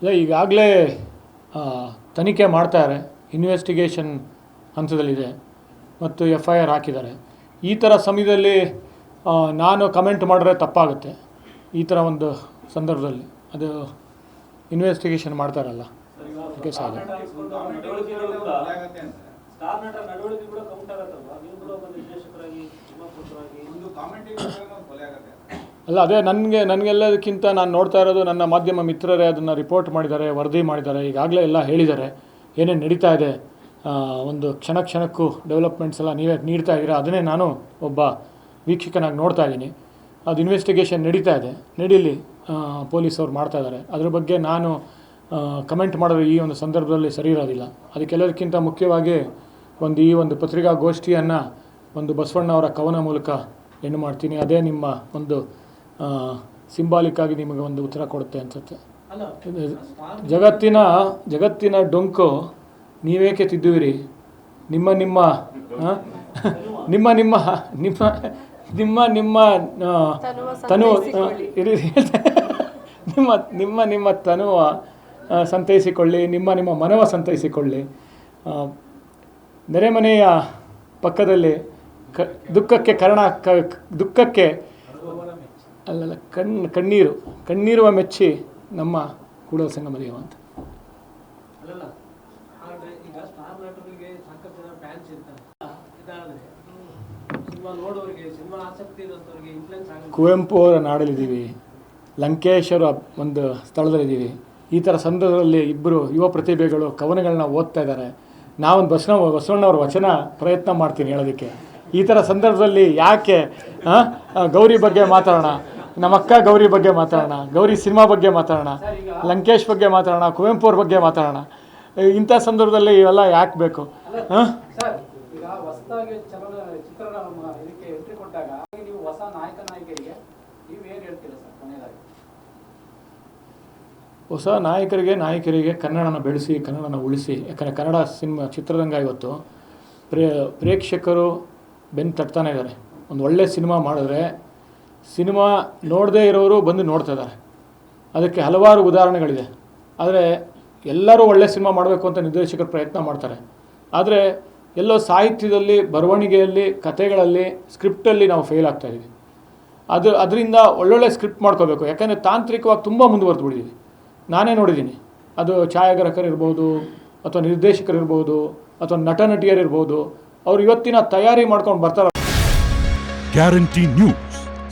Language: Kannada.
ಇಲ್ಲ ಈಗಾಗಲೇ ತನಿಖೆ ಮಾಡ್ತಾರೆ. ಇನ್ವೆಸ್ಟಿಗೇಷನ್ ಹಂತದಲ್ಲಿದೆ. ಮತ್ತು ಎಫ್ ಐ ಆರ್ ಹಾಕಿದ್ದಾರೆ. ಈ ಥರ ಸಮಯದಲ್ಲಿ ನಾನು ಕಮೆಂಟ್ ಮಾಡಿದ್ರೆ ತಪ್ಪಾಗುತ್ತೆ. ಈ ಥರ ಒಂದು ಸಂದರ್ಭದಲ್ಲಿ. ಅದು ಇನ್ವೆಸ್ಟಿಗೇಷನ್ ಮಾಡ್ತಾರಲ್ಲ. ಓಕೆ ಸಾಧ್ಯ ಅಲ್ಲ, ಅದೇ ನನಗೆ, ನನಗೆಲ್ಲದಕ್ಕಿಂತ ನಾನು ನೋಡ್ತಾ ಇರೋದು ನನ್ನ ಮಾಧ್ಯಮ ಮಿತ್ರರೇ ಅದನ್ನು ರಿಪೋರ್ಟ್ ಮಾಡಿದ್ದಾರೆ, ವರದಿ ಮಾಡಿದ್ದಾರೆ, ಈಗಾಗಲೇ ಎಲ್ಲ ಹೇಳಿದ್ದಾರೆ. ಏನೇನು ನಡೀತಾ ಇದೆ ಒಂದು ಕ್ಷಣ ಕ್ಷಣಕ್ಕೂ ಡೆವಲಪ್ಮೆಂಟ್ಸ್ ಎಲ್ಲ ನೀವೇ ನೀಡ್ತಾ ಇದ್ದೀರಾ? ಅದನ್ನೇ ನಾನು ಒಬ್ಬ ವೀಕ್ಷಕನಾಗಿ ನೋಡ್ತಾ ಇದ್ದೀನಿ. ಅದು ಇನ್ವೆಸ್ಟಿಗೇಷನ್ ನಡೀತಾ ಇದೆ. ನಡೀಲಿ ಪೊಲೀಸವ್ರು ಮಾಡ್ತಾ ಇದ್ದಾರೆ. ಅದ್ರ ಬಗ್ಗೆ ನಾನು ಕಮೆಂಟ್ ಮಾಡೋದು ಈ ಒಂದು ಸಂದರ್ಭದಲ್ಲಿ ಸರಿ ಇರೋದಿಲ್ಲ. ಅದಕ್ಕೆಲ್ಲದಕ್ಕಿಂತ ಮುಖ್ಯವಾಗಿ ಒಂದು ಈ ಒಂದು ಪತ್ರಿಕಾಗೋಷ್ಠಿಯನ್ನು ಒಂದು ಬಸವಣ್ಣ ಅವರ ಕವನ ಮೂಲಕ ಏನು ಮಾಡ್ತೀನಿ, ಅದೇ ನಿಮ್ಮ ಒಂದು ಸಿಂಬಾಲಿಕ್ ಆಗಿ ನಿಮಗೆ ಒಂದು ಉತ್ತರ ಕೊಡುತ್ತೆ ಅನ್ಸುತ್ತೆ. ಅಲ್ಲ ಜಗತ್ತಿನ ಜಗತ್ತಿನ ಡೊಂಕು ನೀವೇಕೆ ತಿದ್ದುವಿರಿ? ನಿಮ್ಮ ನಿಮ್ಮ ನಿಮ್ಮ ನಿಮ್ಮ ನಿಮ್ಮ ನಿಮ್ಮ ನಿಮ್ಮ ತನು ನಿಮ್ಮ ನಿಮ್ಮ ನಿಮ್ಮ ತನುವ ಸಂತೈಸಿಕೊಳ್ಳಿ ನಿಮ್ಮ ನಿಮ್ಮ ಮನವ ಸಂತೈಸಿಕೊಳ್ಳಿ. ನೆರೆಮನೆಯ ಪಕ್ಕದಲ್ಲಿ ಕ ದುಃಖಕ್ಕೆ ಕಾರಣ ಕ ದುಃಖಕ್ಕೆ ಅಲ್ಲಲ್ಲ ಕಣ್ಣು ಕಣ್ಣೀರು ಕಣ್ಣೀರುವ ಮೆಚ್ಚಿ ನಮ್ಮ ಕೂಡಲ ಸಂಗಮ ದೇವ ಅಂತ. ಕುವೆಂಪು ಅವರ ನಾಡಲ್ಲಿದ್ದೀವಿ ಲಂಕೇಶ್ವರ ಒಂದು ಸ್ಥಳದಲ್ಲಿದ್ದೀವಿ. ಈ ಥರ ಸಂದರ್ಭದಲ್ಲಿ ಇಬ್ಬರು ಯುವ ಪ್ರತಿಭೆಗಳು ಕವನಗಳನ್ನ ಓದ್ತಾ ಇದ್ದಾರೆ. ನಾವೊಂದು ಬಸವ ಬಸವಣ್ಣವ್ರ ವಚನ ಪ್ರಯತ್ನ ಮಾಡ್ತೀನಿ ಹೇಳೋದಕ್ಕೆ. ಈ ಥರ ಸಂದರ್ಭದಲ್ಲಿ ಯಾಕೆ ಗೌರಿ ಬಗ್ಗೆ ಮಾತಾಡೋಣ? ನಮ್ಮ ಅಕ್ಕ ಗೌರಿ ಬಗ್ಗೆ ಮಾತಾಡೋಣ ಗೌರಿ ಸಿನಿಮಾ ಬಗ್ಗೆ ಮಾತಾಡೋಣ ಲಂಕೇಶ್ ಬಗ್ಗೆ ಮಾತಾಡೋಣ ಕುವೆಂಪು ಅವ್ರ ಬಗ್ಗೆ ಮಾತಾಡೋಣ. ಇಂಥ ಸಂದರ್ಭದಲ್ಲಿ ಇವೆಲ್ಲ ಯಾಕೆ ಬೇಕು? ಹಾಂ? ಹೊಸ ನಾಯಕರಿಗೆ ನಾಯಕರಿಗೆ ಕನ್ನಡನ ಬೆಳೆಸಿ ಕನ್ನಡನ ಉಳಿಸಿ ಯಾಕಂದರೆ ಕನ್ನಡ ಸಿನಿಮಾ ಚಿತ್ರರಂಗ ಇವತ್ತು ಪ್ರೇ ಪ್ರೇಕ್ಷಕರು ಬೆನ್ನು ತಟ್ತಾನೆ ಇದ್ದಾರೆ. ಒಂದು ಒಳ್ಳೆ ಸಿನಿಮಾ ಮಾಡಿದ್ರೆ ಸಿನಿಮಾ ನೋಡದೇ ಇರೋರು ಬಂದು ನೋಡ್ತಾ ಇದ್ದಾರೆ. ಅದಕ್ಕೆ ಹಲವಾರು ಉದಾಹರಣೆಗಳಿದೆ. ಆದರೆ ಎಲ್ಲರೂ ಒಳ್ಳೆ ಸಿನಿಮಾ ಮಾಡಬೇಕು ಅಂತ ನಿರ್ದೇಶಕರು ಪ್ರಯತ್ನ ಮಾಡ್ತಾರೆ. ಆದರೆ ಎಲ್ಲೋ ಸಾಹಿತ್ಯದಲ್ಲಿ, ಬರವಣಿಗೆಯಲ್ಲಿ, ಕಥೆಗಳಲ್ಲಿ, ಸ್ಕ್ರಿಪ್ಟಲ್ಲಿ ನಾವು ಫೇಲ್ ಆಗ್ತಾ ಇದ್ದೀವಿ ಅದು ಅದರಿಂದ ಒಳ್ಳೊಳ್ಳೆ ಸ್ಕ್ರಿಪ್ಟ್ ಮಾಡ್ಕೋಬೇಕು. ಯಾಕಂದರೆ ತಾಂತ್ರಿಕವಾಗಿ ತುಂಬ ಮುಂದುವರೆದು ಬಿಟ್ಟಿದ್ದೀವಿ ನಾನೇ ನೋಡಿದ್ದೀನಿ. ಅದು ಛಾಯಾಗ್ರಾಹಕರಿರ್ಬೋದು ಅಥವಾ ನಿರ್ದೇಶಕರಿರ್ಬೋದು ಅಥವಾ ನಟ ನಟಿಯರಿರ್ಬೋದು ಅವ್ರು ಇವತ್ತಿನ ತಯಾರಿ ಮಾಡ್ಕೊಂಡು ಬರ್ತಾರೆ. Guarantee news